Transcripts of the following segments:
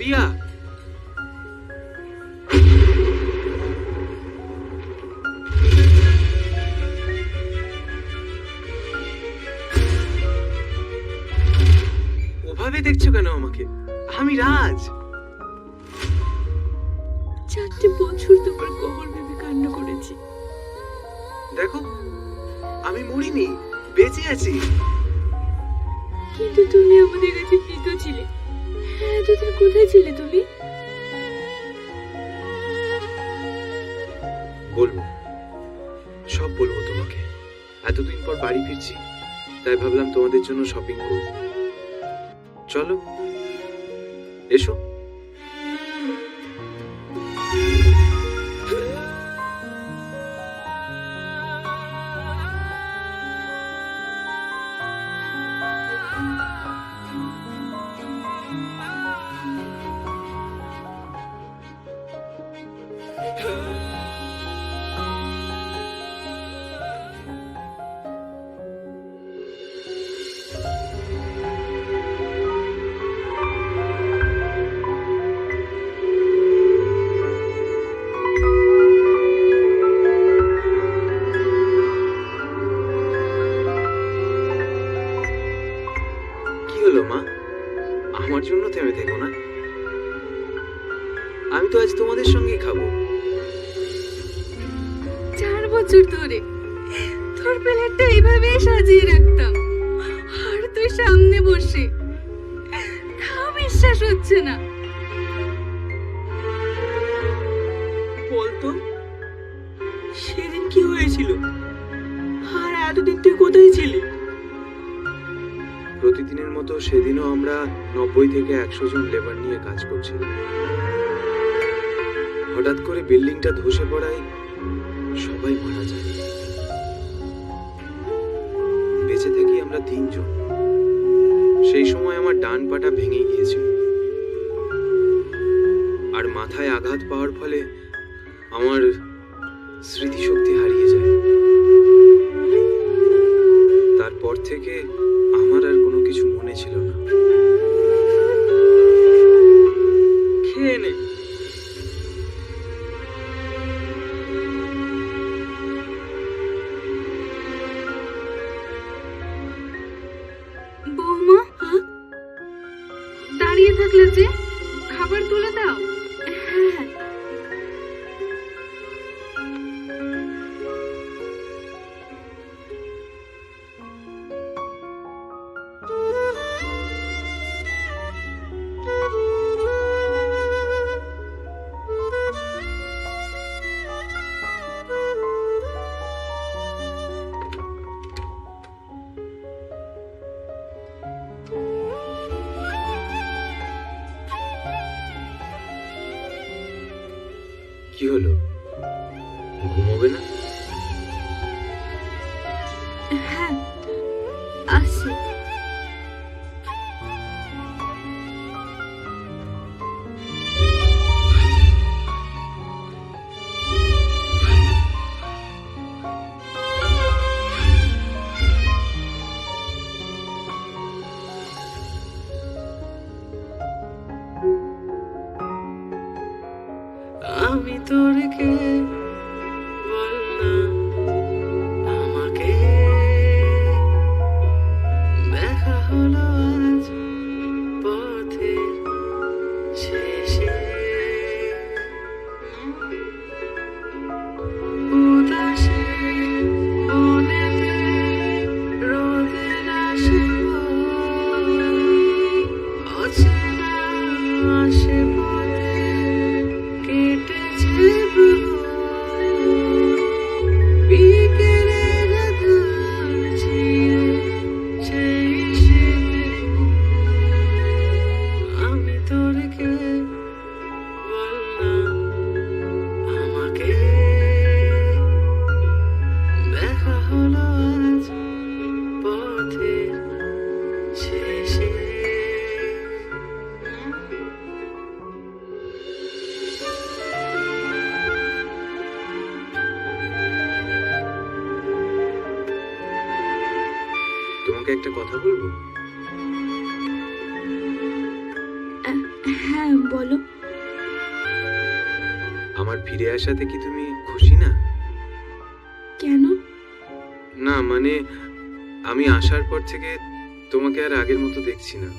对呀。বলব। সব বলব তোমাকে। এতদিন পর বাড়ি ফিরছি, তাই ভাবলাম তোমাদের জন্য শপিং করব। চলো, এসো। হয়েছিল। আর এতদিন তুই কোথায় ছিলি? প্রতিদিনের মতো সেদিনও আমরা নব্বই থেকে একশো জন লেবার নিয়ে কাজ করছিলাম। হঠাৎ করে বিল্ডিংটা ধসে পড়ায় সবাই মারা যায়। বেঁচে থাকি আমরা তিনজন। সেই সময় আমার ডান পাটা ভেঙে গিয়েছিল। আর মাথায় আঘাত পাওয়ার ফলে আমার তোমাকে একটা কথা বলব? হ্যাঁ বলো। আমার ফিরে আসাতে কি তুমি খুশি না? কেন? না মানে আমি আসার পর থেকে তোমাকে আর আগের মতো দেখছি না।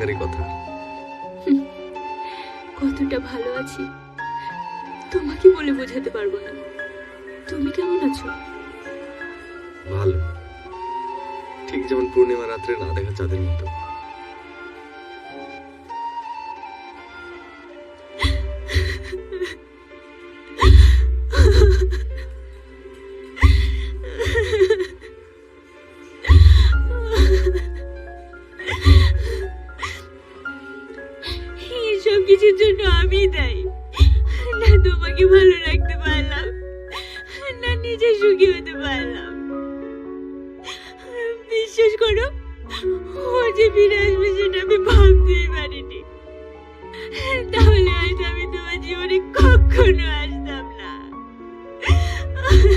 থাকারই কথা। কতটা ভালো আছি তোমাকে বলে বোঝাতে পারব না। তুমি কেমন আছো? ভালো। ঠিক যেমন পূর্ণিমা রাত্রে না দেখা চাঁদের মতো।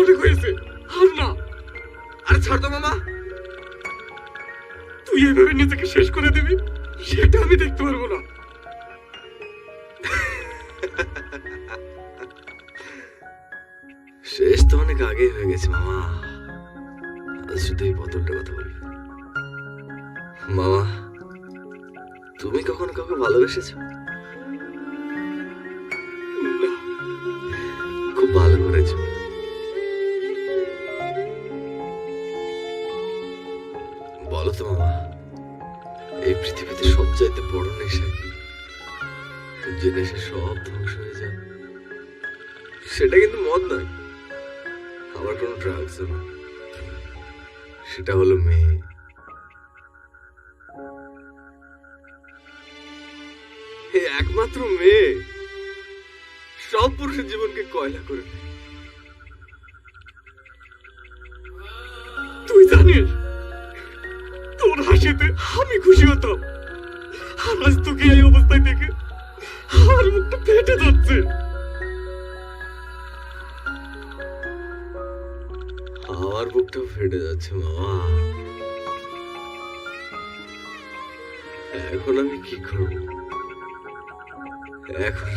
অনেক হয়েছে আর না। আরে ছাড় তো মামা। তুই এভাবে নিজেকে শেষ করে দিবি, সেটা আমি দেখতে পারব না। শেষ তো অনেক আগেই হয়ে গেছে, মামা। শুধু এই বোতলটার কথা বলি মামা, তুমি কখনো কাউকে ভালোবেসেছো? এই পৃথিবীতে সবচাইতে বড় নেশা কি? যে নেশা সব ধ্বংস হয়ে যায়। সেটা কিন্তু মদ নয়। আবার কোনো ড্রাগসও নয়। সেটা হলো মেয়ে। একমাত্র মেয়ে! সব পুরুষের জীবনকে কয়লা করে। তুই জানিস হাসিতে আমি খুশি হতাম। আর আজ তোকে এই অবস্থায় দেখে আমার মুখটা ফেটে যাচ্ছে। আমার বুকটাও ফেটে যাচ্ছে, মামা। এখন আমি কি করব? এখন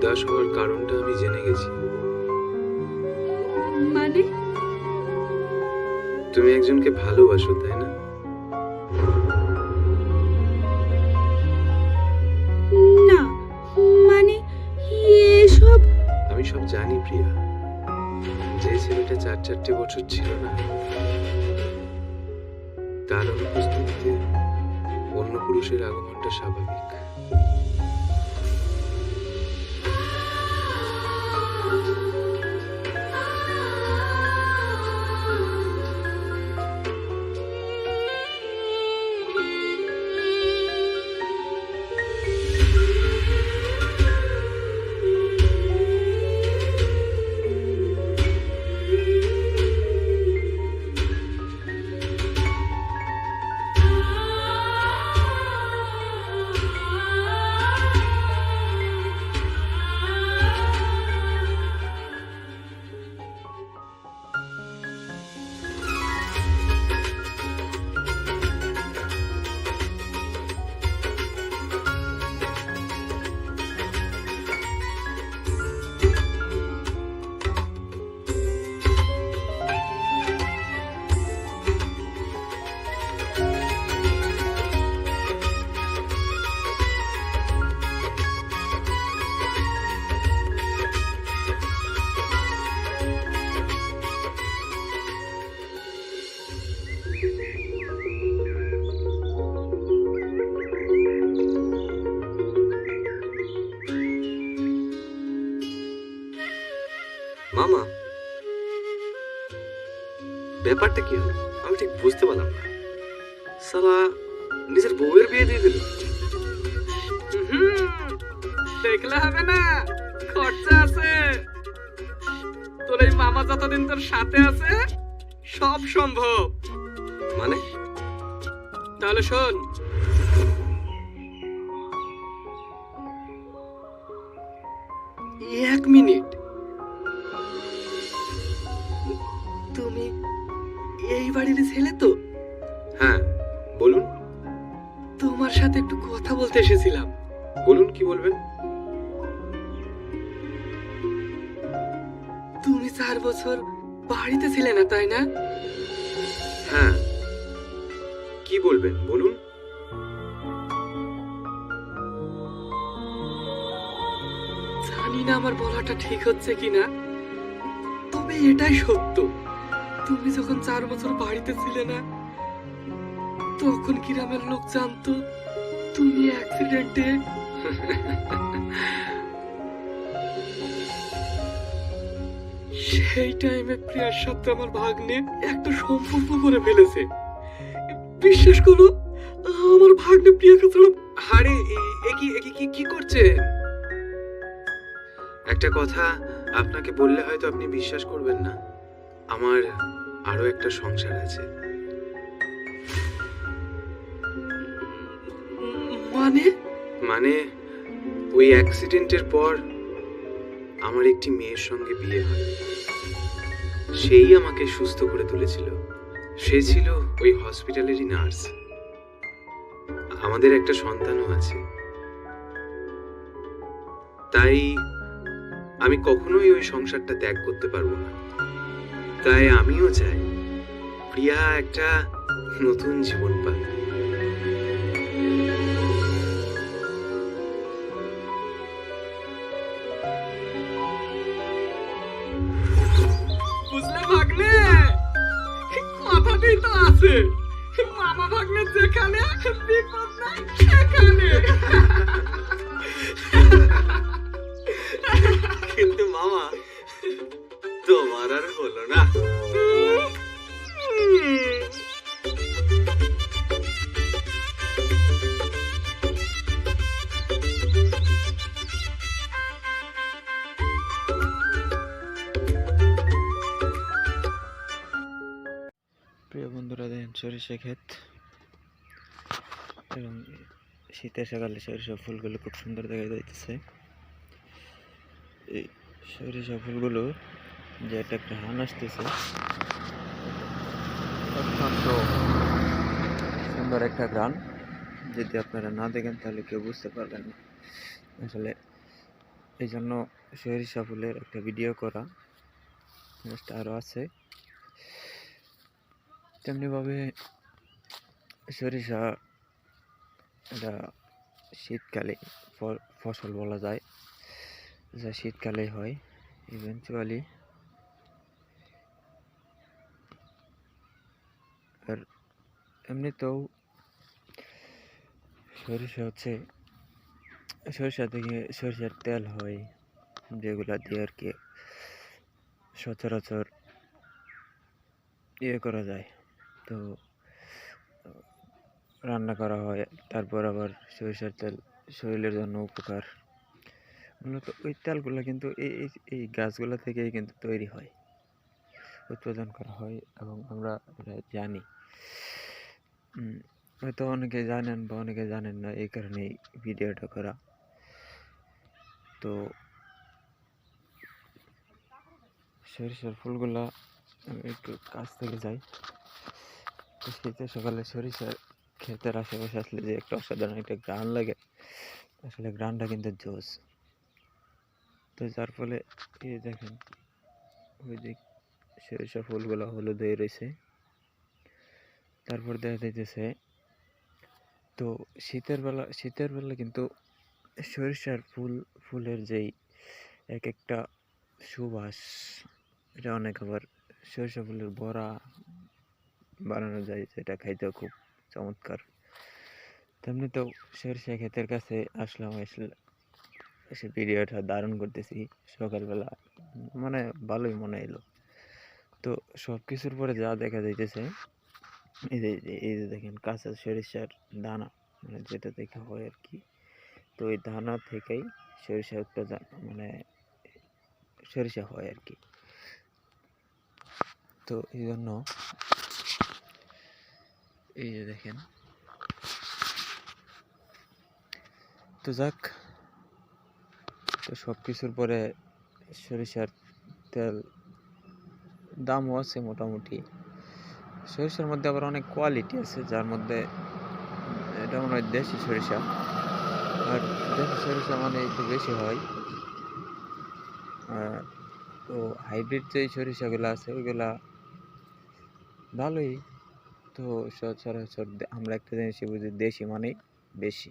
উদাস হওয়ার কারণটা আমি জেনে গেছি। মানে? তুমি একজনকে ভালোবাসো তাই না? না মানে এসব? আমি সব জানি প্রিয়া। যে ছেলেটা চার চারটে বছর ছিল না তার অনুপস্থিতিতে অন্য পুরুষের আগমনটা স্বাভাবিক। মামা, ব্যাপারটা কি হলো? আমি ঠিক বুঝতে পারলাম না। সালা নিজের বউয়ের বিয়ে দিয়ে দিল। দেখলে হবে না, খরচা আছে। তোর এই মামা যতদিন তোর সাথে আছে, সব সম্ভব। মানে? তাহলে শোন এই ছেলে তো? হ্যাঁ বলুন। তোমার সাথে একটু কথা বলতে এসেছিলাম। বলুন কি বলবেন? তুমি চার বছর বাড়িতে ছিলে না তাই না? হ্যাঁ। কি বলবেন বলুন। জানি না আমার বলাটা ঠিক হচ্ছে কিনা তবে এটাই সত্য। তুমি যখন চার বছর বাড়িতে ছিলে না, তখন গ্রামের লোক জানতো তুমি অ্যাক্সিডেন্টে সেই টাইমে প্রিয়ার সাথে আমার ভাগ্নে একটা সম্পর্ক করে ফেলেছে। বিশ্বাস করো আমার ভাগ্নে প্রিয়াকে ছাড়া আরে, এ- এ কি, এ কি- কি কি করছে? একটা কথা আপনাকে বললে হয়তো আপনি বিশ্বাস করবেন না। আমার আরও একটা সংসার আছে। মানে? মানে ওই অ্যাক্সিডেন্টের পর আমার একটি মেয়ের সঙ্গে বিয়ে হয়। সেই আমাকে সুস্থ করে তুলেছিল। সে ছিল ওই হসপিটালেরই নার্স আমাদের একটা সন্তানও আছে। তাই আমি কখনোই ওই সংসারটা ত্যাগ করতে পারব না। তাই আমিও চাই। প্রিয়া একটা নতুন জীবন পাক। বুঝলে ভাগ্নে? কথাতেই তো আছে। মামা ভাগ্নে যেখানে বিপদ নাই সেখানে। কিন্তু মামা তোমার আর হলো না। প্রিয় বন্ধুরা, দেখেন সরিষা ক্ষেত। এবং শীতের সকালে সরিষা ফুলগুলো খুব সুন্দর দেখা যাইতেছে। এই সরিষা ফুলগুলো যে এটা একটা ঘ্রাণ আসতেছে। অত্যন্ত সুন্দর একটা গান যদি আপনারা না দেখেন, তাহলে কেউ বুঝতে পারবেন না। আসলে এই জন্য সরিষা ফুলের একটা ভিডিও করা জিনিসটা আরও আছে। তেমনিভাবে সরিষা এটা শীতকালে ফসল বলা যায়। যা শীতকালে হয় ইভেনচুয়ালি আর এমনিতেও সরিষা হচ্ছে, সরিষা থেকে সরিষার তেল হয়, যেগুলা দিয়ে আর কি সচরাচর ইয়ে করা যায়। তো, রান্না করা হয়, তারপর আবার সরিষার তেল শরীরের জন্য উপকার। মূলত ওই তেলগুলো কিন্তু এই, এই- গাছগুলো থেকেই কিন্তু তৈরি হয়। উৎপাদন করা হয় এবং আমরা এটা জানি। হয়তো অনেকে জানেন বা অনেকে জানেন না, এই কারণেই ভিডিওটা করা। তো সরিষার ফুলগুলা একটু কাছ থেকে যাই। শীতের সকালে সরিষার ক্ষেতের আশেপাশে আসলে যে একটা অসাধারণ একটা গ্রান লাগে, আসলে গ্রানটা কিন্তু জোস। তো যার ফলে এই দেখেন, ওই দিক সরিষা ফুলগুলো হলুদ হয়ে রয়েছে। তারপর দেখা যাইতেছে, তো শীতের বেলা শীতের বেলা কিন্তু সরিষার ফুল, ফুলের যেই এক একটা সুবাস, এটা অনেক আবার সরিষা ফুলের বড়া বানানো যায়, যেটা খাইতেও খুব চমৎকার। তেমনি তো সরিষা ক্ষেতের কাছে আসলাম, আসলে এসে ভিডিওটা দারুণ করতেছি সকালবেলা। মানে ভালোই মনে এলো। তো সব কিছুর পরে যা দেখা যাইতেছে, এই যে, এই যে- দেখেন কাঁচা সরিষার দানা মানে যেটা থেকে হয় আর কি তো ওই দানা থেকেই সরিষা উৎপাদন মানে সরিষা হয় আর কি তো এই জন্য এই যে দেখেন, তো যাক, তো সব কিছুর পরে সরিষার তেল দামও আছে মোটামুটি। সরিষার মধ্যে আবার অনেক কোয়ালিটি আছে, যার মধ্যে এটা মনে হয় দেশি সরিষা। আর দেশি সরিষা মানে একটু বেশি হয়। আর তো হাইব্রিড যে সরিষাগুলো আছে, ওইগুলা ভালোই। তো সচরাচর আমরা একটা জিনিসই বুঝি, দেশি মানেই বেশি।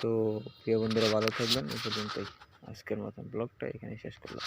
তো প্রিয় বন্ধুরা, ভালো থাকবেন। এই পর্যন্তই। আজকের মতন ব্লগটা এখানে শেষ করলাম।